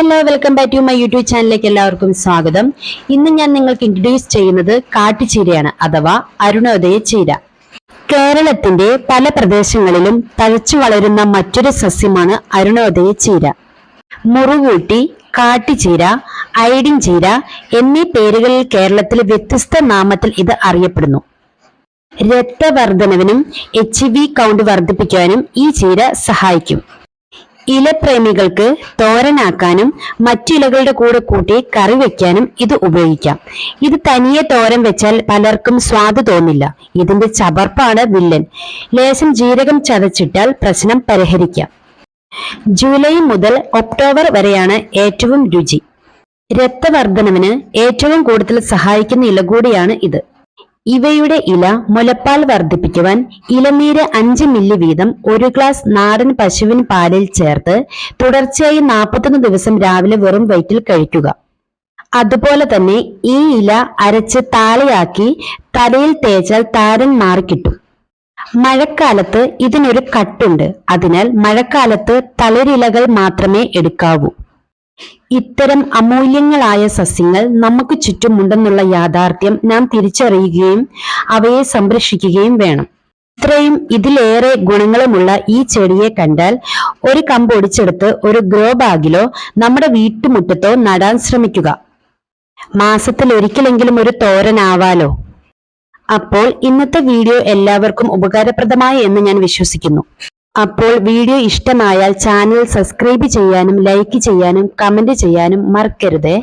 Hello welcome back to my YouTube ചാനലിലേക്ക് എല്ലാവർക്കും സ്വാഗതം. ഇന്ന് ഞാൻ നിങ്ങൾക്ക് ഇൻട്രൊഡ്യൂസ് ചെയ്യുന്നത് കാട്ടുചീരയാണ് അഥവാ അരുണോദയ ചീര. കേരളത്തിന്റെ പല പ്രദേശങ്ങളിലും തഴച്ചു വളരുന്ന മറ്റൊരു സസ്യമാണ് അരുണോദയ ചീര. മുറുകൂട്ടി കാട്ടുചീര ഐഡിൻ ചീര എന്നീ പേരുകളിൽ കേരളത്തിൽ വ്യത്യസ്ത നാമത്തിൽ ഇത് അറിയപ്പെടുന്നു. രക്തവർദ്ധനവിനും എച്ച് വി കൗണ്ട് വർദ്ധിപ്പിക്കാനും ഈ ചീര സഹായിക്കും. ഇലപ്രേമികൾക്ക് തോരനാക്കാനും മറ്റിലകളുടെ കൂടെ കൂട്ടി കറി വെക്കാനും ഇത് ഉപയോഗിക്കാം. ഇത് തനിയെ തോരൻ വെച്ചാൽ പലർക്കും സ്വാദ് തോന്നില്ല. ഇതിന്റെ ചവർപ്പാണ് വില്ലൻ. ലേശം ജീരകം ചതച്ചിട്ടാൽ പ്രശ്നം പരിഹരിക്കാം. ജൂലൈ മുതൽ ഒക്ടോബർ വരെയാണ് ഏറ്റവും രുചി. രക്തവർദ്ധനവിന് ഏറ്റവും കൂടുതൽ സഹായിക്കുന്ന ഇല കൂടിയാണ് ഇത്. ഇവയുടെ ഇല മുലപ്പാൽ വർദ്ധിപ്പിക്കുവാൻ ഇലനീര് അഞ്ച് മില്ലി വീതം ഒരു ഗ്ലാസ് നാടൻ പശുവിൻ പാലിൽ ചേർത്ത് തുടർച്ചയായി നാൽപ്പത്തൊന്ന് ദിവസം രാവിലെ വെറും വയറ്റിൽ കഴിക്കുക. അതുപോലെ തന്നെ ഈ ഇല അരച്ച് താളിയാക്കി തലയിൽ തേച്ചാൽ താരൻ മാറിക്കിട്ടും. മഴക്കാലത്ത് ഇതിനൊരു കട്ടുണ്ട്. അതിനാൽ മഴക്കാലത്ത് തളിരിലകൾ മാത്രമേ എടുക്കാവൂ. ഇത്തരം അമൂല്യങ്ങളായ സസ്യങ്ങൾ നമുക്ക് ചുറ്റുമുണ്ടെന്നുള്ള യാഥാർത്ഥ്യം നാം തിരിച്ചറിയുകയും അവയെ സംരക്ഷിക്കുകയും വേണം. ഇത്രയും ഇതിലേറെ ഗുണങ്ങളുമുള്ള ഈ ചെടിയെ കണ്ടാൽ ഒരു കമ്പ് ഒടിച്ചെടുത്ത് ഒരു ഗ്രോ ബാഗിലോ നമ്മുടെ വീട്ടുമുറ്റത്തോ നടാൻ ശ്രമിക്കുക. മാസത്തിൽ ഒരിക്കലെങ്കിലും ഒരു തോരനാവാലോ? അപ്പോൾ ഇന്നത്തെ വീഡിയോ എല്ലാവർക്കും ഉപകാരപ്രദമായി എന്ന് ഞാൻ വിശ്വസിക്കുന്നു. അപ്പോൾ വീഡിയോ ഇഷ്ടമായാൽ ചാനൽ സബ്സ്ക്രൈബ് ചെയ്യാനും ലൈക്ക് ചെയ്യാനും കമന്റ് ചെയ്യാനും മറക്കരുതേ.